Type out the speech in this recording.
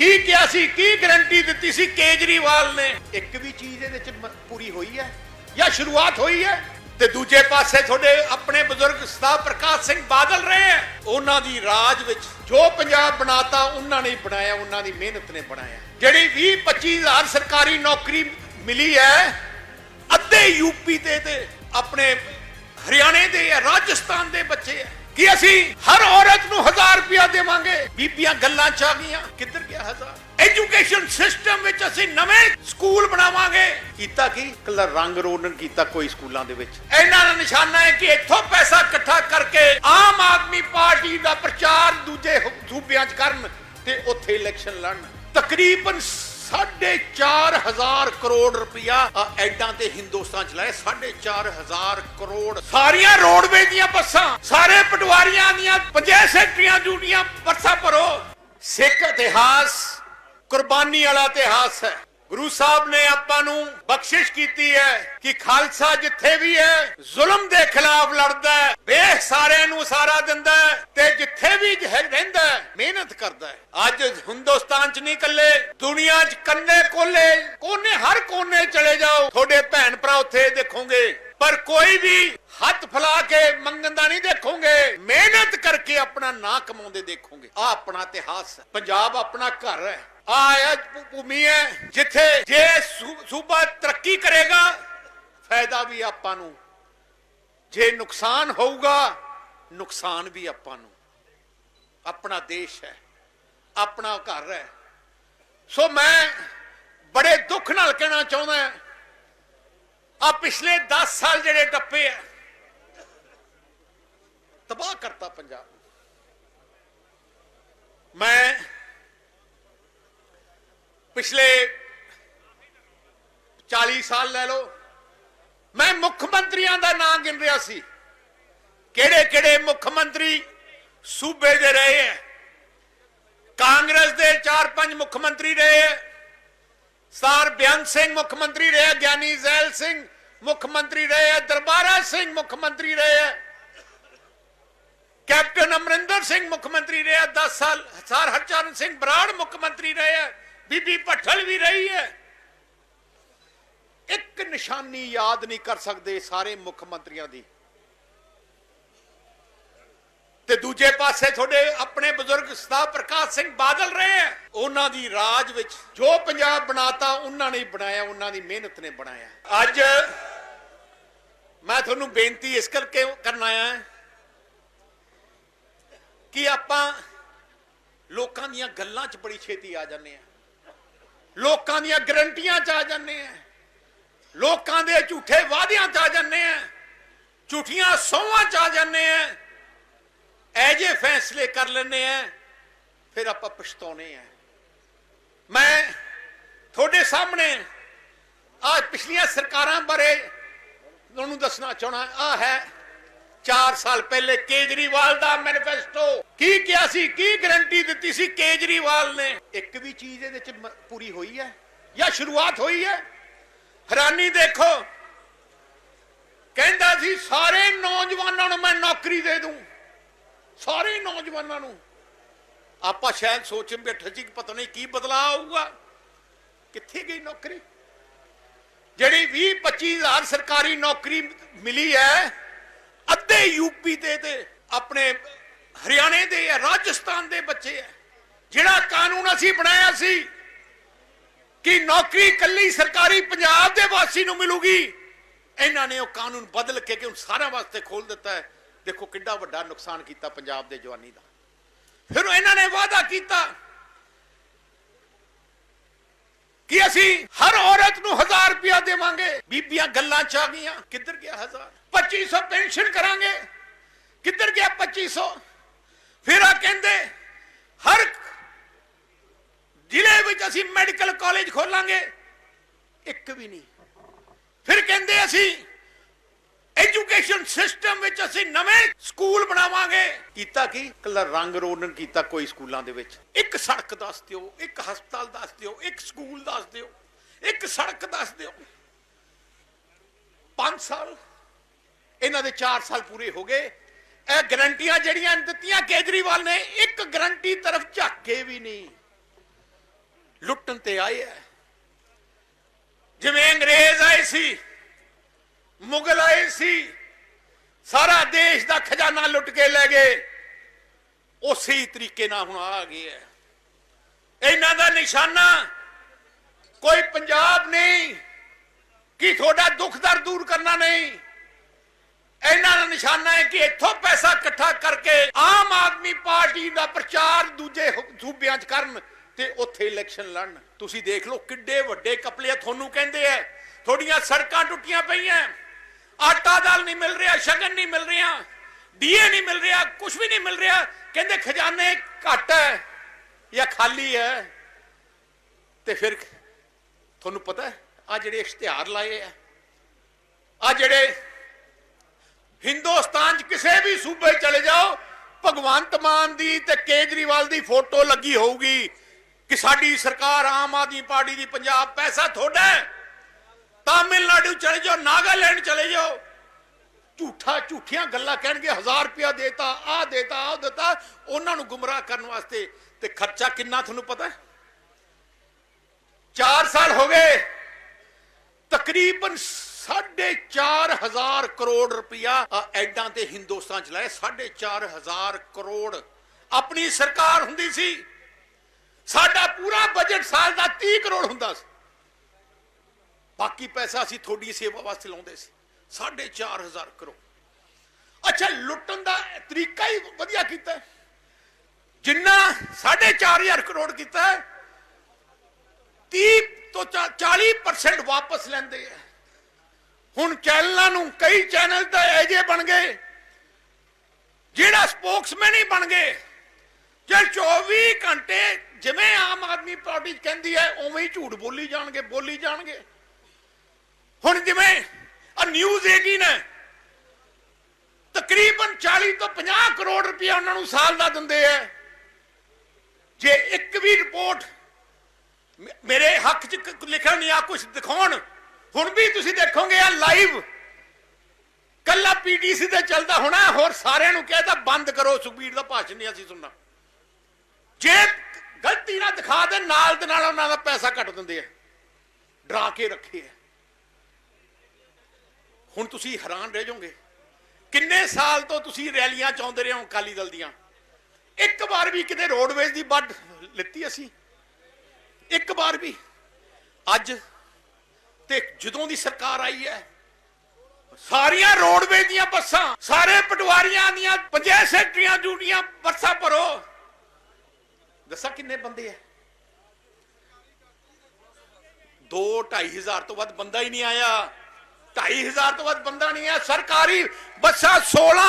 ਕੀ ਕਿਹਾ ਸੀ? ਕੀ ਗਾਰੰਟੀ ਦਿੱਤੀ ਸੀ ਕੇਜਰੀਵਾਲ ਨੇ? ਇੱਕ ਵੀ ਚੀਜ਼ ਇਹਦੇ ਵਿੱਚ ਪੂਰੀ ਹੋਈ ਹੈ ਜਾਂ ਸ਼ੁਰੂਆਤ ਹੋਈ ਹੈ? ਤੇ ਦੂਜੇ ਪਾਸੇ ਤੁਹਾਡੇ ਆਪਣੇ ਬਜ਼ੁਰਗ ਸਰਦਾਰ ਪ੍ਰਕਾਸ਼ ਸਿੰਘ ਬਾਦਲ ਰਹੇ ਹੈ? ਉਹਨਾਂ ਦੀ ਰਾਜ ਵਿੱਚ ਜੋ ਪੰਜਾਬ ਬਣਾਤਾ ਉਹਨਾਂ ਨੇ ਬਣਾਇਆ ਉਹਨਾਂ ਦੀ ਮਿਹਨਤ ਨੇ ਬਣਾਇਆ। ਜਿਹੜੀ 20 25 ਹਜ਼ਾਰ ਸਰਕਾਰੀ ਨੌਕਰੀ ਮਿਲੀ ਹੈ ਅੱਧੇ ਯੂਪੀ ਤੇ ਤੇ ਆਪਣੇ ਹਰਿਆਣੇ ਦੇ ਹੈ ਰਾਜਸਥਾਨ ਦੇ ਬੱਚੇ ਹੈ। ਕਿ ਅਸੀਂ ਹਰ ਔਰਤ ਨੂੰ 1000 ਰੁਪਇਆ ਦੇਵਾਂਗੇ। ਬੀਬੀਆਂ ਗੱਲਾਂ ਚ ਆ ਗਈਆਂ। ਕਿੱਧਰ ਗਿਆ ਹਜ਼ਾਰ? ਐਜੂਕੇਸ਼ਨ ਸਿਸਟਮ ਵਿੱਚ ਅਸੀਂ ਨਵੇਂ ਸਕੂਲ ਬਣਾਵਾਂਗੇ। ਕੀਤਾ ਕੀ? ਕੱਲਾ ਰੰਗ ਰੋਗਨ ਕੀਤਾ ਕੋਈ ਸਕੂਲਾਂ ਦੇ ਵਿੱਚ। ਇਹਨਾਂ ਦਾ ਨਿਸ਼ਾਨਾ ਹੈ ਕਿ ਇੱਥੋਂ ਪੈਸਾ ਇਕੱਠਾ ਕਰਕੇ ਆਮ ਆਦਮੀ ਪਾਰਟੀ ਦਾ ਪ੍ਰਚਾਰ ਦੂਜੇ ਸੂਬਿਆਂ 'ਚ ਕਰਨ ਤੇ ਉੱਥੇ ਇਲੈਕਸ਼ਨ ਲੜਨ। ਤਕਰੀਬਨ ਸਾਢੇ ਚਾਰ ਹਜ਼ਾਰ ਕਰੋੜ ਰੁਪਇਆ ਐਡਾਂ ਤੇ ਹਿੰਦੁਸਤਾਨ ਚ ਲਾਏ ਸਾਢੇ ਚਾਰ ਹਜ਼ਾਰ ਕਰੋੜ। ਸਾਰੀਆਂ ਰੋਡਵੇ ਦੀਆਂ ਬੱਸਾਂ, ਸਾਰੇ ਪਟਵਾਰੀਆਂ ਦੀਆਂ ਪੰਜੇ ਸੈਕਟਰੀਆਂ ਡਿਊਟੀਆਂ, ਬੱਸਾਂ ਭਰੋ। ਸਿੱਖ ਇਤਿਹਾਸ ਕੁਰਬਾਨੀ ਵਾਲਾ ਇਤਿਹਾਸ ਹੈ। ਗੁਰੂ ਸਾਹਿਬ ਨੇ ਆਪਾਂ ਨੂੰ ਬਖਸ਼ਿਸ਼ ਕੀਤੀ ਹੈ ਕਿ ਖਾਲਸਾ ਜਿੱਥੇ ਵੀ ਹੈ, ਜ਼ੁਲਮ ਦੇ ਖਿਲਾਫ ਲੜਦਾ ਹੈ, ਵੇਖ ਸਾਰਿਆਂ ਨੂੰ ਸਾਰਾ ਦਿੰਦਾ ਹੈ ਤੇ ਜਿੱਥੇ ਵੀ ਰਹਿੰਦਾ ਹੈ, ਮਿਹਨਤ ਕਰਦਾ ਹੈ। ਅੱਜ ਹਿੰਦੁਸਤਾਨ ਚ ਨਹੀਂ ਕੱਲੇ ਦੁਨੀਆ ਚ ਕੰਨੇ ਕੋਲੇ, ਕੋਨੇ ਹਰ ਕੋਨੇ ਚਲੇ ਜਾਓ। ਤੁਹਾਡੇ ਭੈਣ ਭਰਾ ਉੱਥੇ ਦੇਖੋਗੇ। ਪਰ ਕੋਈ ਵੀ ਹੱਥ ਫਲਾ ਕੇ ਮੰਗਣ ਦਾ ਨਹੀਂ ਦੇਖੋਗੇ। ਮਿਹਨਤ ਕਰਕੇ ਆਪਣਾ ਨਾਂ ਕਮਾਉਂਦੇ ਦੇਖੋਗੇ। ਆ ਆਪਣਾ ਇਤਿਹਾਸ ਹੈ। ਪੰਜਾਬ ਆਪਣਾ ਘਰ ਹੈ। ਆ ਭੂਮੀ ਹੈ। ਜਿੱਥੇ ਜੇ ਸੂਬਾ ਤਰੱਕੀ ਕਰੇਗਾ, ਫਾਇਦਾ ਵੀ ਆਪਾਂ ਨੂੰ। ਜੇ ਨੁਕਸਾਨ ਹੋਊਗਾ, ਨੁਕਸਾਨ ਵੀ ਆਪਾਂ ਨੂੰ। ਆਪਣਾ ਦੇਸ਼ ਹੈ। ਆਪਣਾ ਘਰ ਹੈ। ਸੋ ਮੈਂ ਬੜੇ ਦੁੱਖ ਨਾਲ ਕਹਿਣਾ ਚਾਹੁੰਦਾ ਆ ਪਿਛਲੇ 10 ਸਾਲ ਜਿਹੜੇ ਟੱਪੇ ਆ, ਤਬਾਹ ਕਰਤਾ ਪੰਜਾਬ ਮੈਂ ਪਿਛਲੇ 40 ਸਾਲ ਲੈ ਲਓ, ਮੈਂ ਮੁੱਖ ਮੰਤਰੀਆਂ ਦਾ ਨਾਂ ਗਿਣ ਰਿਹਾ ਸੀ। ਕਿਹੜੇ ਕਿਹੜੇ ਮੁੱਖ ਮੰਤਰੀ ਸੂਬੇ ਦੇ ਰਹੇ ਹੈ ਕਾਂਗਰਸ ਦੇ 4-5 ਮੁੱਖ ਮੰਤਰੀ ਰਹੇ ਹੈ ਸਰ ਬਿਆਨ ਸਿੰਘ, ਮੁੱਖ ਮੰਤਰੀ ਰਹੇ, ਗਿਆਨੀ ਜ਼ੈਲ ਸਿੰਘ, ਮੁੱਖ ਮੰਤਰੀ ਰਹੇ, ਦਰਬਾਰਾ ਸਿੰਘ, ਮੁੱਖ ਮੰਤਰੀ ਰਹੇ। ਕੈਪਟਨ ਅਮਰਿੰਦਰ ਸਿੰਘ, ਮੁੱਖ ਮੰਤਰੀ ਰਿਹਾ 10 ਸਾਲ ਸਰ ਹਰਚਰਨ ਸਿੰਘ ਬਰਾੜ, ਮੁੱਖ ਮੰਤਰੀ ਰਹੇ, ਬੀਬੀ ਭੱਠਲ ਵੀ ਰਹੀ ਹੈ। ਇੱਕ ਨਿਸ਼ਾਨੀ ਯਾਦ ਨਹੀਂ ਕਰ ਸਕਦੇ ਸਾਰੇ ਮੁੱਖ ਮੰਤਰੀਆਂ ਦੀ। ਤੇ ਦੂਜੇ ਪਾਸੇ ਤੁਹਾਡੇ ਆਪਣੇ ਬਜ਼ੁਰਗ ਸਰਦਾਰ ਪ੍ਰਕਾਸ਼ ਸਿੰਘ ਬਾਦਲ ਰਹੇ ਹੈ ਉਹਨਾਂ ਦੀ ਰਾਜ ਵਿੱਚ ਜੋ ਪੰਜਾਬ ਬਣਾਤਾ, ਉਹਨਾਂ ਨੇ ਬਣਾਇਆ, ਉਹਨਾਂ ਦੀ ਮਿਹਨਤ ਨੇ ਬਣਾਇਆ। ਅੱਜ ਮੈਂ ਤੁਹਾਨੂੰ ਬੇਨਤੀ ਇਸ ਕਰਕੇ ਕਰਨ ਆਇਆ ਕਿ ਆਪਾਂ ਲੋਕਾਂ ਦੀਆਂ ਗੱਲਾਂ 'ਚ ਬੜੀ ਛੇਤੀ ਆ ਜਾਂਦੇ ਆ ਲੋਕਾਂ ਦੀਆਂ ਗਰੰਟੀਆਂ 'ਚ ਆ ਜਾਂਦੇ ਆ ਲੋਕਾਂ ਦੇ ਝੂਠੇ ਵਾਅਦਿਆਂ 'ਚ ਆ ਜਾਂਦੇ ਆ ਝੂਠੀਆਂ ਸੌਹਾਂ 'ਚ ਆ ਜਾਂਦੇ ਆ ਐ ਜੇ ਫੈਸਲੇ ਕਰ ਲੈਨੇ ਆ, ਫਿਰ ਆਪਾਂ ਪਛਤਾਉਨੇ ਆ। ਮੈਂ ਤੁਹਾਡੇ ਸਾਹਮਣੇ ਆ ਪਿਛਲੀਆਂ ਸਰਕਾਰਾਂ ਬਾਰੇ ਤੁਹਾਨੂੰ ਦੱਸਣਾ ਚਾਹਣਾ ਆ ਹੈ 4 ਸਾਲ ਪਹਿਲੇ ਕੇਜਰੀਵਾਲ ਦਾ ਮੈਨੀਫੈਸਟੋ। ਕੀ ਕਿਹਾ ਸੀ, ਕੀ ਗਰੰਟੀ ਦਿੱਤੀ ਸੀ ਕੇਜਰੀਵਾਲ ਨੇ? ਇੱਕ ਵੀ ਚੀਜ਼ ਇਹਦੇ ਵਿੱਚ ਪੂਰੀ ਹੋਈ ਹੈ ਜਾਂ ਸ਼ੁਰੂਆਤ ਹੋਈ ਹੈ? ਹੈਰਾਨੀ ਦੇਖੋ, ਕਹਿੰਦਾ ਸੀ, ਸਾਰੇ ਨੌਜਵਾਨਾਂ ਨੂੰ ਮੈਂ ਨੌਕਰੀ ਦੇ ਦੂੰ। ਸਾਰੇ ਨੌਜਵਾਨਾਂ ਨੂੰ। ਆਪਾਂ ਸ਼ਾਇਦ ਸੋਚਣ ਬੈਠੇ ਸੀ ਕਿ ਪਤਾ ਨਹੀਂ ਕੀ ਬਦਲਾਅ ਆਊਗਾ। ਕਿੱਥੇ ਗਈ ਨੌਕਰੀ? ਜਿਹੜੀ 20 25 ਸਰਕਾਰੀ ਨੌਕਰੀ ਮਿਲੀ ਹੈ, ਅੱਧੇ ਯੂਪੀ ਤੇ ਤੇ ਆਪਣੇ ਹਰਿਆਣੇ ਦੇ ਹੈ, ਰਾਜਸਥਾਨ ਦੇ ਬੱਚੇ ਹੈ। ਜਿਹੜਾ ਕਾਨੂੰਨ ਅਸੀਂ ਬਣਾਇਆ ਸੀ ਕਿ ਨੌਕਰੀ ਕੱਲੀ ਸਰਕਾਰੀ ਪੰਜਾਬ ਦੇ ਵਾਸੀ ਨੂੰ ਮਿਲੂਗੀ, ਇਹਨਾਂ ਨੇ ਉਹ ਕਾਨੂੰਨ ਬਦਲ ਕੇ ਕਿ ਹੁਣ ਸਾਰਿਆਂ ਵਾਸਤੇ ਖੋਲ ਦਿੱਤਾ ਹੈ। ਦੇਖੋ ਕਿੰਨਾ ਵੱਡਾ ਨੁਕਸਾਨ ਕੀਤਾ ਪੰਜਾਬ ਦੇ ਜਵਾਨੀ ਦਾ। ਫਿਰ ਇਹਨਾਂ ਨੇ ਵਾਅਦਾ ਕੀਤਾ ਕਿ ਅਸੀਂ ਹਰ ਔਰਤ ਨੂੰ 1000 ਰੁਪਇਆ ਦੇਵਾਂਗੇ। ਬੀਬੀਆਂ ਗੱਲਾਂ ਚ ਆ ਗਈਆਂ, ਕਿੱਧਰ ਗਿਆ 1000 2500 ਪੈਨਸ਼ਨ ਕਰਾਂਗੇ। ਕਿੱਧਰ ਗਿਆ 2500 ਫਿਰ ਆ ਕਹਿੰਦੇ, ਹਰ ਜ਼ਿਲ੍ਹੇ ਵਿੱਚ ਅਸੀਂ ਮੈਡੀਕਲ ਕਾਲਜ ਖੋਲਾਂਗੇ। ਇੱਕ ਵੀ ਨਹੀਂ। ਫਿਰ ਕਹਿੰਦੇ ਅਸੀਂ ਐਜੂਕੇਸ਼ਨ ਸਿਸਟਮ ਵਿੱਚ ਅਸੀਂ ਨਵੇਂ ਸਕੂਲ ਬਣਾਵਾਂਗੇ। ਕੀਤਾ ਕੀ? ਕੱਲਾ ਰੰਗ ਰੋਗਨ ਕੀਤਾ ਕੋਈ ਸਕੂਲਾਂ ਦੇ ਵਿੱਚ। ਇੱਕ ਸੜਕ ਦੱਸ ਦਿਓ, ਇੱਕ ਹਸਪਤਾਲ ਦੱਸ ਦਿਓ, ਇੱਕ ਸਕੂਲ ਦੱਸ ਦਿਓ, ਇੱਕ ਸੜਕ ਦੱਸ ਦਿਓ। 5 ਸਾਲ, ਇਹਨਾਂ ਦੇ 4 ਸਾਲ ਪੂਰੇ ਹੋ ਗਏ। ਇਹ ਗਰੰਟੀਆਂ ਜਿਹੜੀਆਂ ਦਿੱਤੀਆਂ ਕੇਜਰੀਵਾਲ ਨੇ, ਇੱਕ ਗਰੰਟੀ ਤਰਫ ਝਾਕੇ ਵੀ ਨਹੀਂ। ਲੁੱਟਣ ਤੇ ਆਏ ਹੈ ਜਿਵੇਂ ਅੰਗਰੇਜ਼ ਆਏ ਸੀ, ਮੁਗਲ ਆਏ ਸੀ ਸਾਰਾ ਦੇਸ਼ ਦਾ ਖਜ਼ਾਨਾ ਲੁੱਟ ਕੇ ਲੈ ਗਏ। ਉਸੇ ਹੀ ਤਰੀਕੇ ਨਾਲ ਹੁਣ ਆ ਗਏ ਇਹਨਾਂ ਦਾ ਨਿਸ਼ਾਨਾ ਕੋਈ ਪੰਜਾਬ ਨਹੀਂ, ਕਿ ਤੁਹਾਡਾ ਦੁੱਖ ਦਰਦ ਦੂਰ ਕਰਨਾ ਨਹੀਂ। ਇਹਨਾਂ ਦਾ ਨਿਸ਼ਾਨਾ ਹੈ ਕਿ ਇੱਥੋਂ ਪੈਸਾ ਇਕੱਠਾ ਕਰਕੇ ਆਮ ਆਦਮੀ ਪਾਰਟੀ ਦਾ ਪ੍ਰਚਾਰ ਦੂਜੇ ਸੂਬਿਆਂ 'ਚ ਕਰਨ ਤੇ ਉੱਥੇ ਇਲੈਕਸ਼ਨ ਲੜਨ। ਤੁਸੀਂ ਦੇਖ ਲਓ ਕਿੱਡੇ ਵੱਡੇ ਕਪਲੇ ਤੁਹਾਨੂੰ ਕਹਿੰਦੇ ਆ ਤੁਹਾਡੀਆਂ ਸੜਕਾਂ ਟੁੱਟੀਆਂ ਪਈਆਂ। ਨਹੀਂ ਮਿਲ ਰਿਹਾ, ਸ਼ਗਨ ਨਹੀਂ ਮਿਲ ਰਿਹਾ ਡੀਏ ਨਹੀਂ ਮਿਲ ਰਿਹਾ ਕੁਝ ਵੀ ਨਹੀਂ ਮਿਲ ਰਿਹਾ। ਕਹਿੰਦੇ ਖਜ਼ਾਨੇ ਘੱਟ ਹੈ ਜਾਂ ਖਾਲੀ ਹੈ ਤੇ ਫਿਰ ਤੁਹਾਨੂੰ ਪਤਾ ਆ ਜਿਹੜੇ ਇਸ਼ਤਿਹਾਰ ਲਾਏ ਆ ਆ ਜਿਹੜੇ ਹਿੰਦੁਸਤਾਨ 'ਚ ਕਿਸੇ ਵੀ ਸੂਬੇ ਚਲੇ ਜਾਓ, ਭਗਵੰਤ ਮਾਨ ਦੀ ਤੇ ਕੇਜਰੀਵਾਲ ਦੀ ਫੋਟੋ ਲੱਗੀ ਹੋਊਗੀ ਕਿ ਸਾਡੀ ਸਰਕਾਰ ਆਮ ਆਦਮੀ ਪਾਰਟੀ ਦੀ ਪੰਜਾਬ ਪੈਸਾ ਤੁਹਾਡਾ ਤਾਮਿਲਨਾਡੂ ਚਲੇ ਜਾਓ, ਨਾਗਾਲੈਂਡ ਚਲੇ ਜਾਓ ਝੂਠਾ ਝੂਠੀਆਂ ਗੱਲਾਂ ਕਹਿਣਗੇ 1000 ਰੁਪਇਆ ਦੇਤਾ ਆ ਦੇਤਾ ਆ ਦਿੱਤਾ, ਉਹਨਾਂ ਨੂੰ ਗੁੰਮਰਾਹ ਕਰਨ ਵਾਸਤੇ। ਤੇ ਖਰਚਾ ਕਿੰਨਾ ਤੁਹਾਨੂੰ ਪਤਾ ਹੈ? 4 ਸਾਲ ਹੋ ਗਏ। ਤਕਰੀਬਨ 4.5000 ਕਰੋੜ ਰੁਪਇਆ ਐਡਾਂ ਤੇ ਹਿੰਦੁਸਤਾਨ ਚ ਲਾਇਆ। 4.5000 ਕਰੋੜ ਆਪਣੀ ਸਰਕਾਰ ਹੁੰਦੀ ਸੀ। ਸਾਡਾ ਪੂਰਾ ਬਜਟ ਸਾਲ ਦਾ 30 ਕਰੋੜ ਹੁੰਦਾ ਸੀ। ਬਾਕੀ ਪੈਸਾ ਅਸੀਂ ਤੁਹਾਡੀ ਸੇਵਾ ਵਾਸਤੇ ਲਾਉਂਦੇ ਸੀ। 4.5000 ਕਰੋੜ। ਅੱਛਾ, ਲੁੱਟਣ ਦਾ ਤਰੀਕਾ ਹੀ ਵਧੀਆ ਕੀਤਾ ਜਿੰਨਾ 4.5000 ਕਰੋੜ ਕੀਤਾ 30 ਤੋਂ 40% ਵਾਪਸ ਲੈਂਦੇ ਆ ਹੁਣ ਚੈਨਲਾਂ ਨੂੰ, ਕਈ ਚੈਨਲ ਤਾਂ ਐਜੇ ਬਣ ਗਏ, ਜਿਹੜਾ ਸਪੋਕਸਮੈਨ ਹੀ ਬਣ ਗਏ, ਜੇ 24 ਘੰਟੇ ਜਿਵੇਂ ਆਮ ਆਦਮੀ ਪਾਰਟੀ ਕਹਿੰਦੀ ਹੈ, ਉਵੇਂ ਹੀ ਝੂਠ ਬੋਲੀ ਜਾਣਗੇ ਬੋਲੀ ਜਾਣਗੇ। ਹੁਣ ਜਿਵੇਂ ਆ ਨਿਊਜ਼ 18 ਹੈ ਤਕਰੀਬਨ 40 ਤੋਂ 50 ਕਰੋੜ ਰੁਪਇਆ ਉਹਨਾਂ ਨੂੰ ਸਾਲ ਦਾ ਦਿੰਦੇ ਆ ਜੇ ਇੱਕ ਵੀ ਰਿਪੋਰਟ ਮੇਰੇ ਹੱਕ 'ਚ ਲਿਖਣ ਨਹੀਂ ਆ ਕੁਝ ਦਿਖਾਉਣ, ਹੁਣ ਵੀ ਤੁਸੀਂ ਦੇਖੋਗੇ ਆ ਲਾਈਵ। ਕੱਲਾ ਪੀਟੀਸੀ ਤੇ ਚੱਲਦਾ ਹੋਣਾ, ਹੋਰ ਸਾਰਿਆਂ ਨੂੰ ਕਹਿਤਾ ਬੰਦ ਕਰੋ ਸੁਖਬੀਰ ਦਾ ਭਾਸ਼ਣ ਨਹੀਂ ਅਸੀਂ ਸੁਣਨਾ। ਜੇ ਗਲਤੀ ਨਾਲ ਦਿਖਾ ਦੇ, ਨਾਲ ਦੇ ਨਾਲ ਉਹਨਾਂ ਦਾ ਪੈਸਾ ਕੱਟ ਦਿੰਦੇ ਆ ਡਰਾ ਕੇ ਰੱਖੇ ਆ ਹੁਣ ਤੁਸੀਂ ਹੈਰਾਨ ਰਹਿ ਜਾਓਗੇ। ਕਿੰਨੇ ਸਾਲ ਤੋਂ ਤੁਸੀਂ ਰੈਲੀਆਂ ਚਾਹੁੰਦੇ ਰਹੇ ਹੋ ਅਕਾਲੀ ਦਲ ਦੀਆਂ? ਇੱਕ ਵਾਰ ਵੀ ਕਿਤੇ ਰੋਡਵੇਜ਼ ਦੀ ਵੱਡ ਲਿੱਤੀ ਅਸੀਂ? ਇੱਕ ਵਾਰ ਵੀ? ਅੱਜ ਤੇ ਜਦੋਂ ਦੀ ਸਰਕਾਰ ਆਈ ਹੈ, ਸਾਰੀਆਂ ਰੋਡਵੇਜ਼ ਦੀਆਂ ਬੱਸਾਂ, ਸਾਰੇ ਪਟਵਾਰੀਆਂ ਦੀਆਂ, ਪੰਚਾਇਤ ਸੈਕਟਰੀਆਂ ਡਿਊਟੀਆਂ ਬੱਸਾਂ ਭਰੋ। ਦੱਸਾਂ ਕਿੰਨੇ ਬੰਦੇ ਆ? ਦੋ 2500 ਤੋਂ ਵੱਧ ਬੰਦਾ ਹੀ ਨਹੀਂ ਆਇਆ। ਢਾਈ ਹਜ਼ਾਰ ਤੋਂ ਵੱਧ ਬੰਦਾ ਨਹੀਂ ਹੈ। ਸਰਕਾਰੀ ਬੱਸਾਂ 16